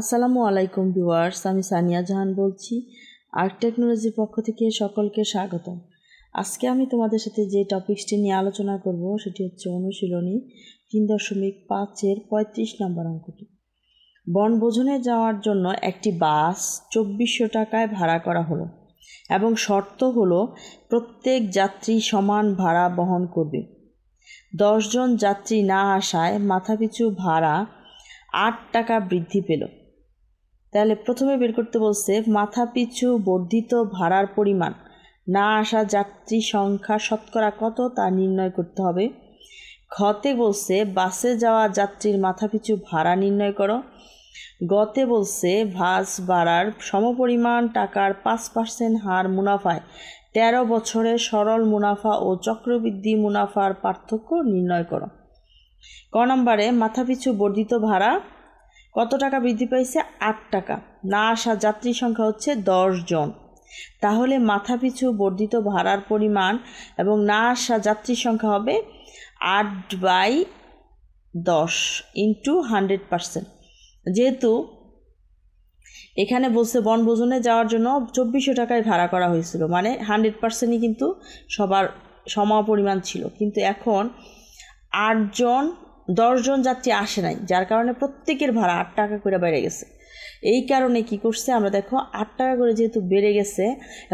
আসসালামু আলাইকুম ভিউয়ার্স, আমি সানিয়া জাহান বলছি আর্ট টেকনোলজির পক্ষ থেকে সকলকে স্বাগত আজকে আমি তোমাদের সাথে যে টপিকসটি নিয়ে আলোচনা করব, সেটি হচ্ছে অনুশীলনী তিন দশমিক পাঁচের পঁয়ত্রিশ নম্বর অঙ্কটি। বনভোজনে যাওয়ার জন্য একটি বাস চব্বিশশো টাকায় ভাড়া করা হলো এবং শর্ত হলো প্রত্যেক যাত্রী সমান ভাড়া বহন করবে। দশজন যাত্রী না আসায় মাথাপিছু ভাড়া আট টাকা বৃদ্ধি পেল। তাহলে প্রথমে বের করতে বলছে মাথাপিছু বর্ধিত ভাড়ার পরিমাণ। না আসা যাত্রী সংখ্যা শতকরা কত তা নির্ণয় করতে হবে। খতে বলছে, বাসে যাওয়া যাত্রীর মাথাপিছু ভাড়া নির্ণয় করো। গতে বলছে বাস ভাড়ার সমপরিমাণ টাকার পাঁচ পার্সেন্ট হার মুনাফায় তেরো বছরে সরল মুনাফা ও চক্রবৃদ্ধি মুনাফার পার্থক্য নির্ণয় করো। ক নম্বরে মাথাপিছু বর্ধিত ভাড়া কত টাকা বৃদ্ধি পাইছে? আট টাকা। না আসা যাত্রী সংখ্যা হচ্ছে দশ জন। তাহলে মাথাপিছু বর্ধিত ভাড়ার পরিমাণ এবং না আসা যাত্রী সংখ্যা হবে আট বাই দশ ইন্টু হান্ড্রেড পারসেন্ট। যেহেতু এখানে বলছে বনভোজনে যাওয়ার জন্য চব্বিশশো টাকায় ভাড়া করা হয়েছিল মানে হান্ড্রেড পার্সেন্টই কিন্তু সবার সম পরিমাণ ছিল। কিন্তু এখন আটজন দশজন যাত্রী আসে নাই, যার কারণে প্রত্যেকের ভাড়া আট টাকা করে বেড়ে গেছে। এই কারণে কি করছে, আমরা দেখো আট টাকা করে যেহেতু বেড়ে গেছে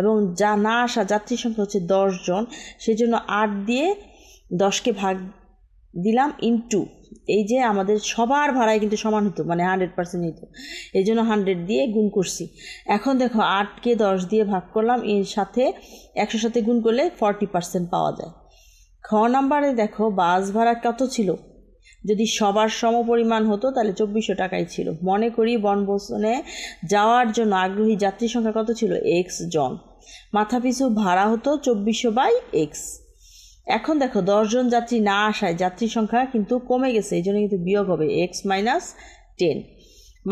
এবং যা না আসা যাত্রী সংখ্যা হচ্ছে দশজন সেই জন্য আট দিয়ে দশকে ভাগ দিলাম ইনটু এই যে আমাদের সবার ভাড়ায় কিন্তু সমান হতো মানে হান্ড্রেড পার্সেন্ট হতো এই জন্য হান্ড্রেড দিয়ে গুণ করছি। এখন দেখো আটকে দশ দিয়ে ভাগ করলাম, এর সাথে একশোর সাথে গুণ করলে ফর্টি পার্সেন্ট পাওয়া যায়। খ নাম্বারে দেখো বাস ভাড়া কত ছিল? যদি সবার সম পরিমাণ হতো, তাহলে চব্বিশশো টাকাই ছিল। মনে করি বনভোজনে যাওয়ার জন্য আগ্রহী যাত্রী সংখ্যা কত ছিল? এক্স জন। মাথাপিছু ভাড়া হতো চব্বিশশো বাই এক্স এখন দেখো দশজন যাত্রী না আসায় যাত্রী সংখ্যা কিন্তু কমে গেছে, এই জন্য কিন্তু বিয়োগ হবে এক্স মাইনাস টেন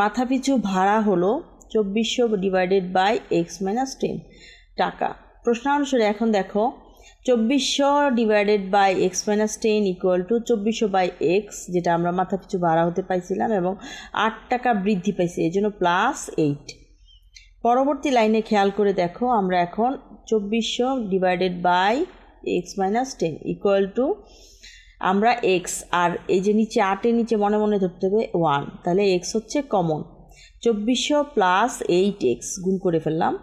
মাথাপিছু ভাড়া হলো চব্বিশশো divided by x minus ten টাকা। প্রশ্নানুসারে এখন দেখো চব্বিশশো divided by x minus ten equal to চব্বিশশো বাই এক্স যেটা আমরা মাথা পিছু ভাড়া হতে পাইছিলাম, এবং আট টাকা বৃদ্ধি পাইছি, এই জন্য প্লাস এইট পরবর্তী লাইনে খেয়াল করে দেখো, আমরা এখন চব্বিশশো divided by x minus ten equal to আমরা এক্স আর এই যে নিচে আটের নিচে মনে মনে ধরতে হবে ওয়ান তাহলে এক্স হচ্ছে কমন চব্বিশশো প্লাস এইট এক্স গুণ করে ফেললাম।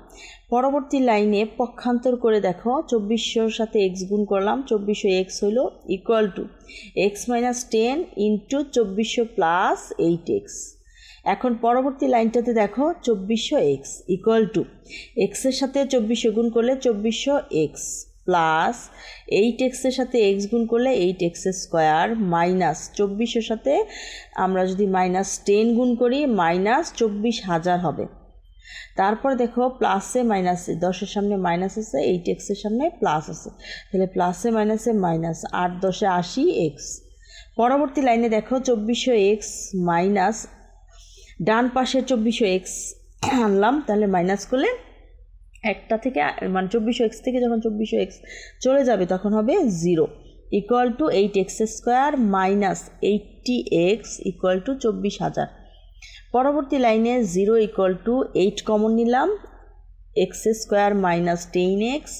পরবর্তী লাইনে পক্ষান্তর করে দেখো, চব্বিশশোর সাথে এক্স গুণ করলাম, চব্বিশশো এক্স হলো equal to x minus ten into চব্বিশশো প্লাস এইট এক্স এখন পরবর্তী লাইনটাতে দেখো, চব্বিশশো এক্স ইকুয়াল টু এক্সের সাথে চব্বিশশো গুণ করলে চব্বিশশো এক্স প্লাস এইট এক্সের সাথে এক্স গুণ করলে এইট এক্স স্কোয়ার মাইনাস চব্বিশের সাথে আমরা যদি মাইনাস টেন গুণ করি, মাইনাস চব্বিশ হাজার হবে। তারপর দেখো, প্লাসে মাইনাসে, দশের সামনে মাইনাস আছে এইট এক্সের সামনে প্লাস আছে। তাহলে প্লাসে মাইনাসে মাইনাস, আট দশে আশি এক্স। পরবর্তী লাইনে দেখো চব্বিশশো এক্স মাইনাস, ডান পাশে চব্বিশশো এক্স আনলাম, তাহলে মাইনাস করলে একটা থেকে মানে চব্বিশশো এক্স থেকে যখন চব্বিশশো এক্স চলে যাবে, তখন হবে zero equal to eight x square minus eighty x equal to চব্বিশ হাজার। পরবর্তী লাইনে zero equal to eight common নিলাম x square minus ten x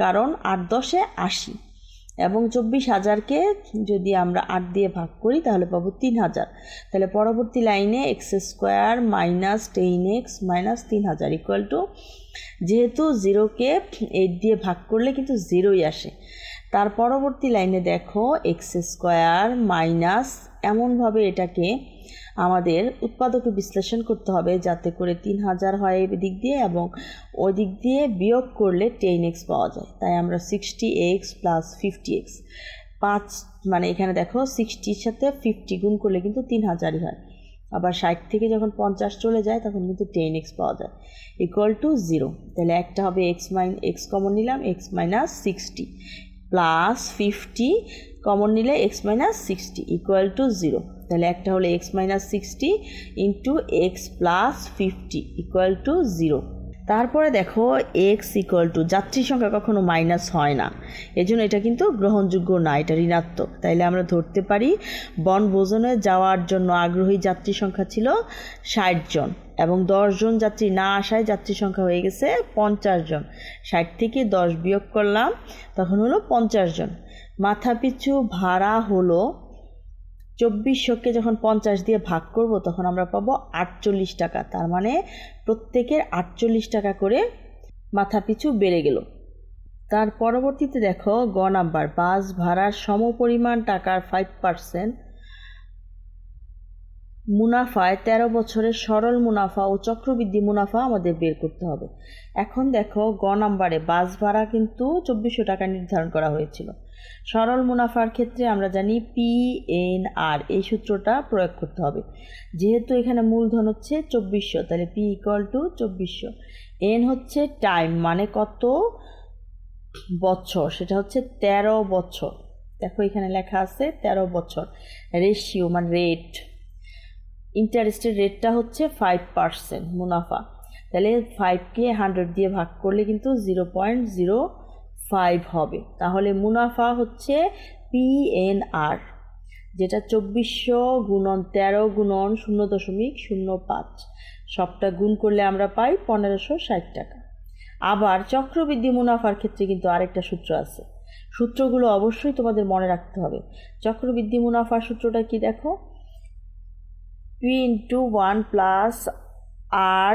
কারণ আট দশে আশি। এবং চব্বিশ হাজারকে যদি আমরা আট দিয়ে ভাগ করি, তাহলে পাবো তিন হাজার। তাহলে পরবর্তী লাইনে x square minus ten x minus তিন হাজার ইকুয়াল টু যেহেতু জিরোকে এইট দিয়ে ভাগ করলে কিন্তু জিরোই আসে। তার পরবর্তী লাইনে দেখো, এক্স স্কোয়ার মাইনাস, এমনভাবে এটাকে আমাদের উৎপাদকে বিশ্লেষণ করতে হবে যাতে করে তিন হাজার হয় দিক দিয়ে এবং ওই দিক দিয়ে বিয়োগ করলে টেন এক্স পাওয়া যায়। তাই আমরা sixty x plus fifty x পাঁচ মানে এখানে দেখো সিক্সটির সাথে ফিফটি গুণ করলে কিন্তু তিন হাজারই হয়। আবার ষাট থেকে যখন পঞ্চাশ চলে যায় তখন কিন্তু টেন এক্স পাওয়া যায়। Equal to zero. তাহলে একটা হবে এক্স মাইন, এক্স কমন নিলাম, x minus sixty plus fifty common নিলে x minus sixty, equal to zero. তাহলে একটা হলো x minus sixty into x plus fifty equal to zero তারপরে দেখো এক্স ইকুয়াল টু যাত্রী সংখ্যা কখনো মাইনাস হয় না। এজন্য এটা কিন্তু গ্রহণযোগ্য না, এটা ঋণাত্মক। তাইলে আমরা ধরতে পারি বনভোজনে যাওয়ার জন্য আগ্রহী যাত্রী সংখ্যা ছিল ষাট জন এবং জন যাত্রী না আসায় যাত্রী সংখ্যা হয়ে গেছে পঞ্চাশ জন। ষাট থেকে দশ বিয়োগ করলাম, তখন হলো পঞ্চাশ জন। মাথাপিছু ভাড়া হলো চব্বিশশোকে যখন পঞ্চাশ দিয়ে ভাগ করব, তখন আমরা পাবো আটচল্লিশ টাকা। তার মানে প্রত্যেকের আটচল্লিশ টাকা করে মাথা পিছু বেড়ে গেল। তার পরবর্তীতে দেখো, গ নাম্বার, বাস ভাড়ার সমপরিমাণ টাকার ফাইভ পার্সেন্ট মুনাফায় তেরো বছরের সরল মুনাফা ও চক্রবৃদ্ধি মুনাফা আমাদের বের করতে হবে। এখন দেখো, গ নাম্বারে বাস ভাড়া কিন্তু চব্বিশশো টাকা নির্ধারণ করা হয়েছিল। সরল মুনাফার ক্ষেত্রে আমরা জানি পি এন আর, এই সূত্রটা প্রয়োগ করতে হবে। যেহেতু এখানে মূলধন হচ্ছে চব্বিশশো, তাহলে পি ইকুয়াল টু চব্বিশশো। এন হচ্ছে টাইম মানে কত? বছর, সেটা হচ্ছে তেরো বছর। দেখো এখানে লেখা আছে তেরো বছর। রেশিও মানে রেট ইন্টারেস্টের রেটটা হচ্ছে ফাইভ পার্সেন্ট মুনাফা। তাহলে ফাইভকে হান্ড্রেড দিয়ে ভাগ করলে কিন্তু জিরো পয়েন্ট জিরো ফাইভ হবে। তাহলে মুনাফা হচ্ছে পিএনআর যেটা চব্বিশশো গুণন তেরো গুণন শূন্য দশমিক শূন্য পাঁচ। সবটা গুণ করলে আমরা পাই পনেরোশো ষাট টাকা। আবার চক্রবৃদ্ধি মুনাফার ক্ষেত্রে কিন্তু আরেকটা সূত্র আছে। সূত্রগুলো অবশ্যই তোমাদের মনে রাখতে হবে। চক্রবৃদ্ধি মুনাফার সূত্রটা কি দেখো? P into one plus R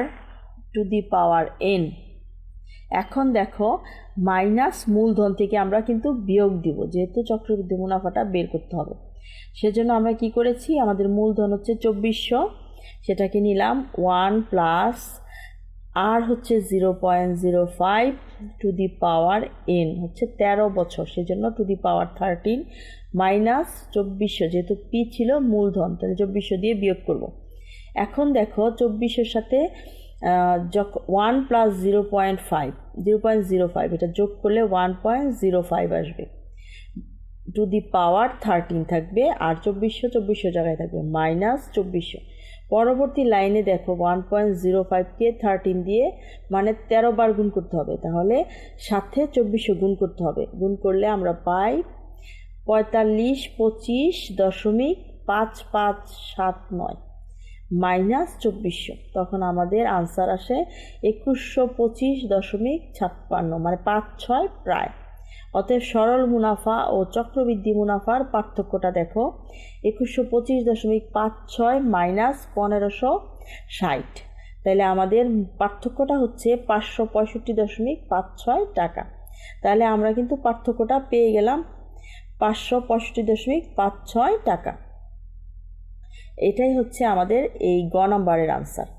to the power N. এখন দেখো, মাইনাস মূলধন থেকে আমরা কিন্তু বিয়োগ দিব, যেহেতু চক্রবৃদ্ধি মুনাফাটা বের করতে হবে। সেজন্য আমরা কি করেছি, আমাদের মূলধন হচ্ছে চব্বিশশো, সেটাকে নিলাম ওয়ান প্লাস আর হচ্ছে zero point zero five to the power N হচ্ছে তেরো বছর, সেজন্য to the power thirteen minus চব্বিশশো, যেহেতু পি ছিল মূলধন, তাহলে চব্বিশশো দিয়ে বিয়োগ করব। এখন দেখো চব্বিশশোর সাথে যখন one plus zero point five zero point zero five এটা যোগ করলে ওয়ান পয়েন্ট জিরো ফাইভ আসবে। টু দি পাওয়ার থার্টিন থাকবে, আর চব্বিশশো চব্বিশশো জায়গায় থাকবে মাইনাস চব্বিশশো। পরবর্তী লাইনে দেখো ওয়ান পয়েন্ট জিরো ফাইভকে থার্টিন দিয়ে মানে তেরো বার গুণ করতে হবে। তাহলে সাথে চব্বিশশো গুণ করতে হবে। গুণ করলে আমরা পাই পঁয়তাল্লিশ, পঁচিশ দশমিক পাঁচ পাঁচ সাত নয়, মাইনাস চব্বিশশো তখন আমাদের আনসার আসে একুশশো পঁচিশ দশমিক ছাপ্পান্ন মানে পাঁচ ছয় প্রায়। অতএব সরল মুনাফা ও চক্রবৃদ্ধি মুনাফার পার্থক্যটা দেখো। একুশশো পঁচিশ দশমিক পাঁচ ছয় মাইনাস পনেরোশো ষাট। তাহলে আমাদের পার্থক্যটা হচ্ছে পাঁচশো পঁয়ষট্টি দশমিক পাঁচ ছয় টাকা। তাহলে আমরা কিন্তু পার্থক্যটা পেয়ে গেলাম পাঁচশো পঁয়ষট্টি দশমিক পাঁচ ছয় টাকা। এটাই হচ্ছে আমাদের এই গ নাম্বারের আনসার